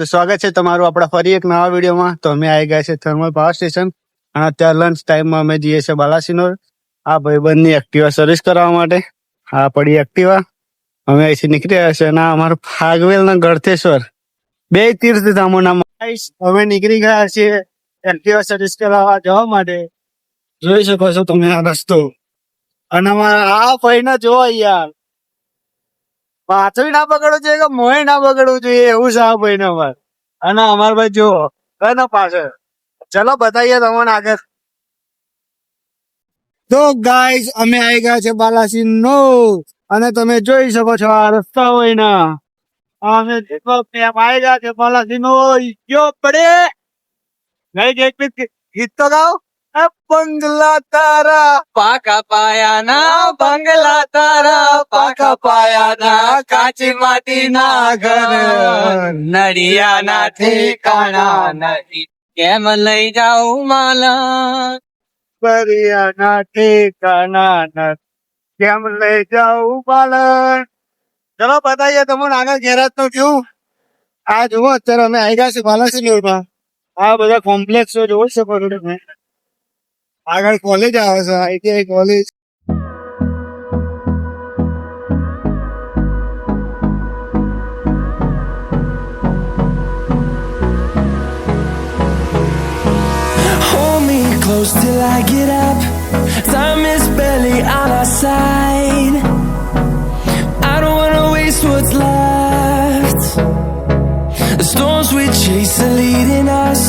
તો સ્વાગત છે તમારું આપણા ફરી એક નવા વિડીયોમાં. તો અમે આવી ગયા છે થર્મલ પાવર સ્ટેશન. અને અત્યારે લંચ ટાઈમમાં અમે જઈએ છીએ બાલાસિનોર. આ ભાઈબંધની એક્ટિવા સર્વિસ કરાવવા માટે. આ પડી એક્ટિવા અમે અહીંથી નીકળી રહ્યા છે અને અમારું ફાગવેલ ના ગળથેશ્વર. બે તીર્થ ધામોના Guys, અમે નીકળી ગયા છીએ એક્ટિવા સર્વિસ કરાવવા જવા માટે. જોઈ શકો છો તમે આ રસ્તો. અને અમારા આ ભાઈને જોવા યાર. પાછળ ના બગડવું જોઈએ કે મોય ના બગડવું જોઈએ એવું છે ભાઈ અમાર. અને અમાર ભાઈ જો ને પાછળ? ચલો બતાવીએ તમને આગળ. તો ગાઈસ અમે આવી ગયા છે બાલાસી નો અને તમે જોઈ શકો છો આ રસ્તા હોય ના. અમે આવી ગયા છે બાલાસી નો પડે. ગઈ એક ગીત તો ગાઓ. એ બંગલા તારા પાકા પાયાના બંગલા તારા પાકા પાયાના કાચી માટીના ઘર નડિયાના ઠેકાણા નથી કેમ લઈ જાઉં માલા પરિયાના ઠેકાના નથી કેમ લઈ જાઉં પાલન ચલો બતાવીએ તમને આગળ ગેરાજ નું કેવું આ જુઓ અત્યારે અમે આવી ગયા છે બાલાસી રોડમાં આ બધા કોમ્પ્લેક્સો જોઈ શકો છો તમે આગળ કોલેજ આવે છે ITI college Hold me close till I get up. Time is barely on our side. I don't wanna waste what's left. The storms we chase are leading us,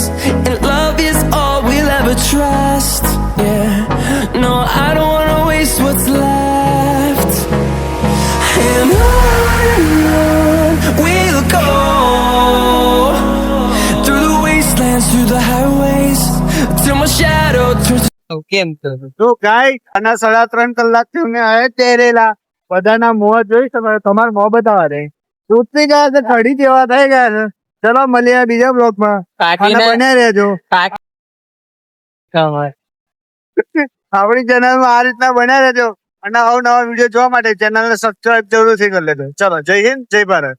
કેમ તો તો ગાય આના સાડા ત્રણ કલાકથી અમે આયા તેરેલા. બધાના મોં જોઈ તમારે તમારા મોં બતાવા દે. તૂટી ગયા છે ખડી જેવા થઈ ગયા છે. ચલો મળીએ બીજા બ્લોકમાં બને રહેજો. આપણી ચેનલમાં આ રીતના બન્યા રહેજો. અને અવનવા વીડિયો જોવા માટે ચેનલ ને સબસ્ક્રાઈબ જરૂરથી કરી લેજો. ચલો જય હિન્દ જય ભારત.